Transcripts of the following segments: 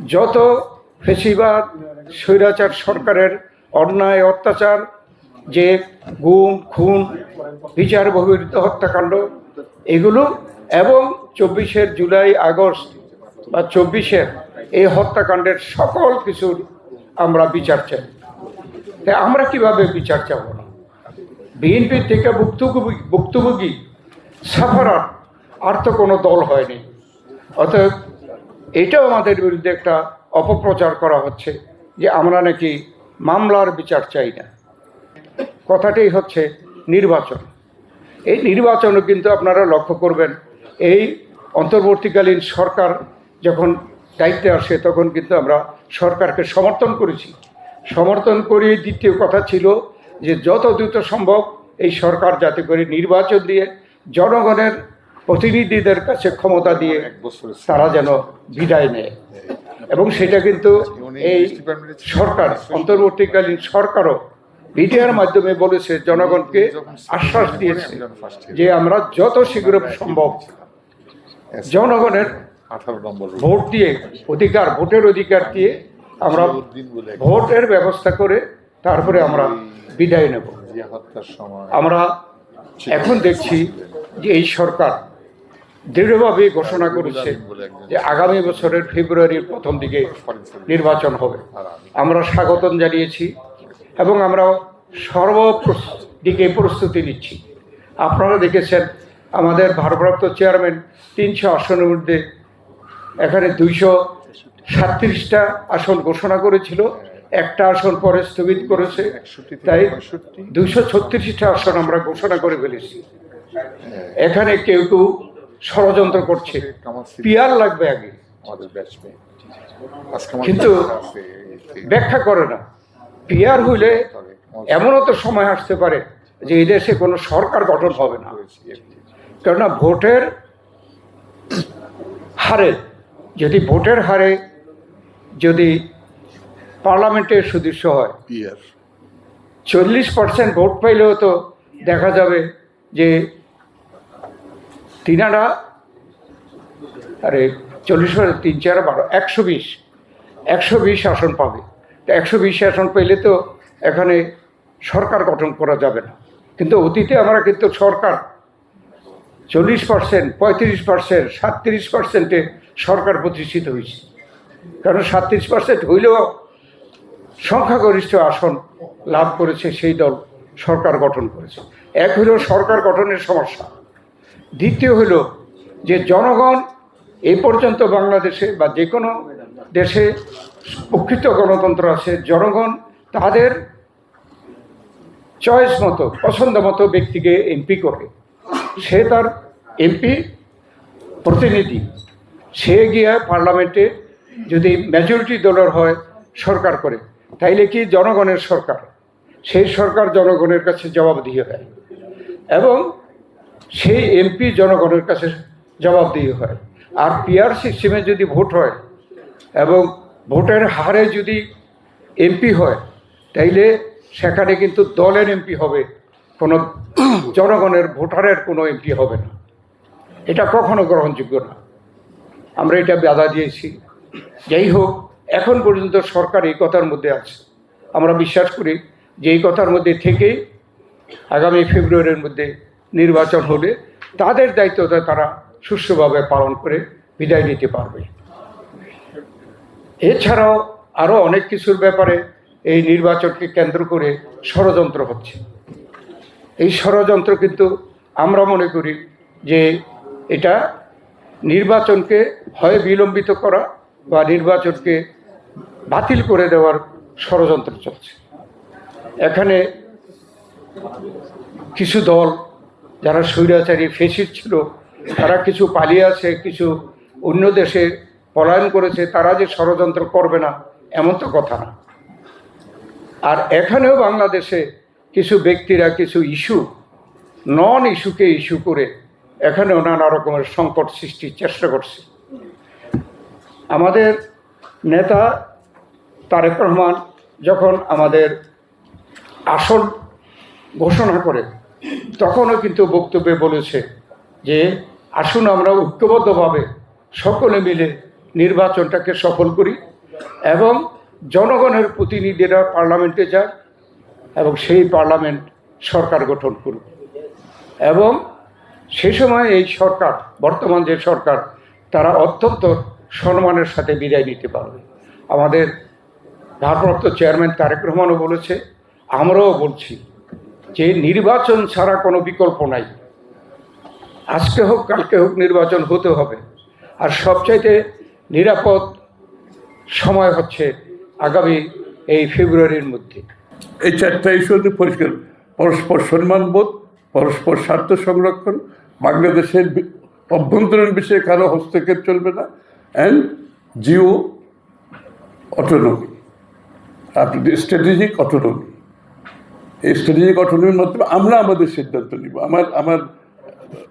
যত ফেসিবাদ, স্বৈরাচার সরকারের অন্যায়, অত্যাচার, যে গুম, খুন, বিচার বহির্ভূত হত্যাকাণ্ড, এগুলো এবং চব্বিশের জুলাই, আগস্ট বা চব্বিশের এই হত্যাকাণ্ডের সকল কিছুর আমরা বিচার চাই। তাই আমরা কীভাবে বিচার চাব? না বিএনপি থেকে ভুক্তভোগী ভুক্তভোগী সাফারার আর তো কোনো দল হয়নি। অতএব এটাও আমাদের বিরুদ্ধে একটা অপপ্রচার করা হচ্ছে যে আমরা নাকি মামলার বিচার চাই না। কথাটাই হচ্ছে নির্বাচন। এই নির্বাচনও কিন্তু আপনারা লক্ষ্য করবেন, এই অন্তর্বর্তীকালীন সরকার যখন দায়িত্বে আসে তখন কিন্তু আমরা সরকারকে সমর্থন করেছি। সমর্থন করে দ্বিতীয় কথা ছিল যে যত দ্রুত সম্ভব এই সরকার যাতে করে নির্বাচন দিয়ে জনগণের প্রতিনিধিদের কাছে ক্ষমতা দিয়ে তারা যেন বিদায় নেয়। এবং সেটা কিন্তু এই সরকার অন্তর্বর্তীকালীন সরকারও মিডিয়ার মাধ্যমে বলেছে জনগণকে আশ্বাস দিয়েছে যে আমরা যত শীঘ্র সম্ভব জনগণের ভোট দিয়ে অধিকার ভোটের অধিকার দিয়ে আমরা ভোটের ব্যবস্থা করে তারপরে আমরা বিদায় নেব। আমরা এখন দেখছি যে এই সরকার দৃঢ়ভাবে ঘোষণা করেছে যে আগামী বছরের ফেব্রুয়ারির প্রথম দিকে নির্বাচন হবে। আমরা স্বাগতম জানিয়েছি এবং আমরা সর্ব দিকে প্রস্তুতি নিচ্ছি। আপনারা দেখেছেন আমাদের ভারপ্রাপ্ত চেয়ারম্যান তিনশো আসনের মধ্যে এখানে দুইশো সাতত্রিশটা আসন ঘোষণা করেছিল। একটা আসন পরে স্থগিত করেছে। তাই দুইশো ছত্রিশটা আসন আমরা ঘোষণা করে ফেলেছি। এখানে কেউ কেউ ষড়যন্ত্র করছে। পিয়ার লাগবে আগে। আমাদের কিন্তু ব্যাখ্যা করে না। পিয়ার হইলে এমনও তো সময় আসতে পারে যে এই দেশে কোনো সরকার গঠন হবে না। কেননা ভোটের হারে যদি ভোটের হারে যদি পার্লামেন্টের সদস্য হয় চল্লিশ পার্সেন্ট ভোট পাইলেও তো দেখা যাবে যে তিনারা, আরে চল্লিশ তিন, চার, বারো, একশো বিশ একশো বিশ আসন পাবে। তো একশো বিশ আসন পেলে তো এখানে সরকার গঠন করা যাবে না। কিন্তু অতীতে আমরা কিন্তু সরকার চল্লিশ পার্সেন্ট, পঁয়ত্রিশ পার্সেন্ট, সাতত্রিশ পার্সেন্টে সরকার প্রতিষ্ঠিত হয়েছে। কারণ সাতত্রিশ পার্সেন্ট হইলেও সংখ্যাগরিষ্ঠ আসন লাভ করেছে সেই দল সরকার গঠন করেছে। এক হলো সরকার গঠনের সমস্যা। দ্বিতীয় হলো যে জনগণ এ পর্যন্ত বাংলাদেশে বা যে কোনো দেশে প্রকৃত গণতন্ত্র আছে, জনগণ তাদের চয়েস মতো, পছন্দ মতো ব্যক্তিকে এমপি করে। সে তার এমপি প্রতিনিধি। সে গিয়ে পার্লামেন্টে যদি মেজরিটি দলের হয়, সরকার করে, তাইলে কি জনগণের সরকার? সেই সরকার জনগণের কাছে জবাবদিহি হয়। এবং সেই এমপি জনগণের কাছে জবাবদিহি হয়। আর পিআর সিস্টেমে যদি ভোট হয় এবং ভোটের হারে যদি এমপি হয়, তাইলে সেখানে কিন্তু দলের এমপি হবে, কোনো জনগণের ভোটারের কোনো এমপি হবে না। এটা কখনো গ্রহণযোগ্য না। আমরা এটা বাধা দিয়েছি। যাই হোক, এখন পর্যন্ত সরকার এই কথার মধ্যে আছে। আমরা বিশ্বাস করি যে এই কথার মধ্যে থেকেই আগামী ফেব্রুয়ারির মধ্যে নির্বাচন হলে তাদের দায়িত্বটা তারা সুষ্ঠুভাবে পালন করে বিদায় নিতে পারবে। এছাড়াও আরও অনেক কিছুর ব্যাপারে এই নির্বাচনকে কেন্দ্র করে ষড়যন্ত্র হচ্ছে। এই ষড়যন্ত্র কিন্তু আমরা মনে করি যে এটা নির্বাচনকে হয় বিলম্বিত করা বা নির্বাচনকে বাতিল করে দেওয়ার ষড়যন্ত্র চলছে। এখানে কিছু দল যারা স্বৈরাচারী ফেসিস ছিল, তারা কিছু পালিয়ে আছে, কিছু অন্য দেশে পলায়ন করেছে, তারা যে ষড়যন্ত্র করবে না, এমন তো কথা না। আর এখানেও বাংলাদেশে কিছু ব্যক্তিরা, কিছু ইস্যু, নন ইস্যুকে ইস্যু করে এখানেও নানা রকমের সংকট সৃষ্টির চেষ্টা করছে। আমাদের নেতা তারেক রহমান যখন আমাদের আসন ঘোষণা করে তখনও কিন্তু বক্তব্যে বলেছে যে, আসুন আমরা ঐক্যবদ্ধভাবে সকলে মিলে নির্বাচনটাকে সফল করি এবং জনগণের প্রতিনিধিরা পার্লামেন্টে যাক এবং সেই পার্লামেন্ট সরকার গঠন করুক। এবং সে সময় এই সরকার, বর্তমান যে সরকার, তারা অত্যন্ত সম্মানের সাথে বিদায় নিতে পারবে। আমাদের ভারপ্রাপ্ত চেয়ারম্যান তারেক রহমানও বলেছে, আমরাও বলছি যে নির্বাচন ছাড়া কোনো বিকল্প নাই। আজকে হোক, কালকে হোক নির্বাচন হতে হবে। আর সবচাইতে নিরাপদ সময় হচ্ছে আগামী এই ফেব্রুয়ারির মধ্যে। এই চারটা ইস্যু পরিষ্কার। পরস্পর সম্মানবোধ, পরস্পর স্বার্থ সংরক্ষণ, বাংলাদেশের অভ্যন্তরীণ বিষয়ে কারও হস্তক্ষেপ চলবে না। অ্যান্ড জিও অটোনমি আপনি স্ট্র্যাটেজিক অটোনমি এই স্ট্র্যাটেজিক অটোনমির মাধ্যমে আমরা আমাদের সিদ্ধান্ত নিব। আমার আমার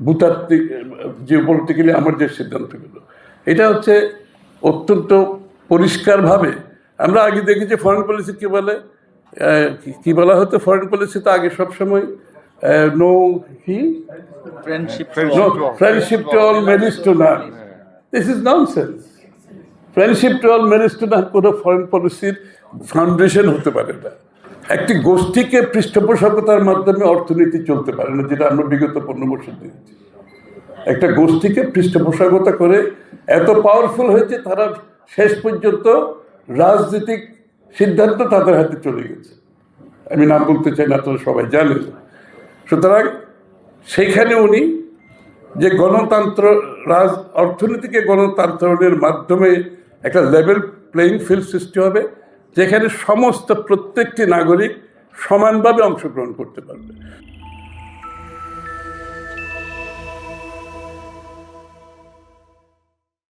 ভূতাত্ত্বিক জিও পলিটিক্যালি আমার যে সিদ্ধান্তগুলো। এটা হচ্ছে অত্যন্ত পরিষ্কারভাবে আমরা আগে দেখেছি ফরেন পলিসি কী বলে? কি- বলা হতো? ফরেন পলিসি তো আগে সবসময় নো কি friendship friendship to all. marriage to none. This is nonsense. Friendship to all marriage to not কোনো ফরেন পলিসির ফাউন্ডেশন হতে পারে না। একটি গোষ্ঠীকে পৃষ্ঠপোষকতার মাধ্যমে অর্থনীতি চলতে পারে না, যেটা আমরা বিগত পনেরো বছর দেখেছি। একটা গোষ্ঠীকে পৃষ্ঠপোষকতা করে এত পাওয়ারফুল হয়েছে, তারা শেষ পর্যন্ত রাজনৈতিক সিদ্ধান্ত তাদের হাতে চলে গেছে। আমি নাম বলতে চাই না তোরা সবাই জানেন। সুতরাং সেইখানে উনি যে গণতন্ত্র, রাজ, অর্থনীতিকে গণতন্ত্রের মাধ্যমে একটা লেভেল প্লেইং ফিল্ড সৃষ্টি হবে যেখানে সমস্ত প্রত্যেকটি নাগরিক সমানভাবে অংশগ্রহণ করতে পারবে।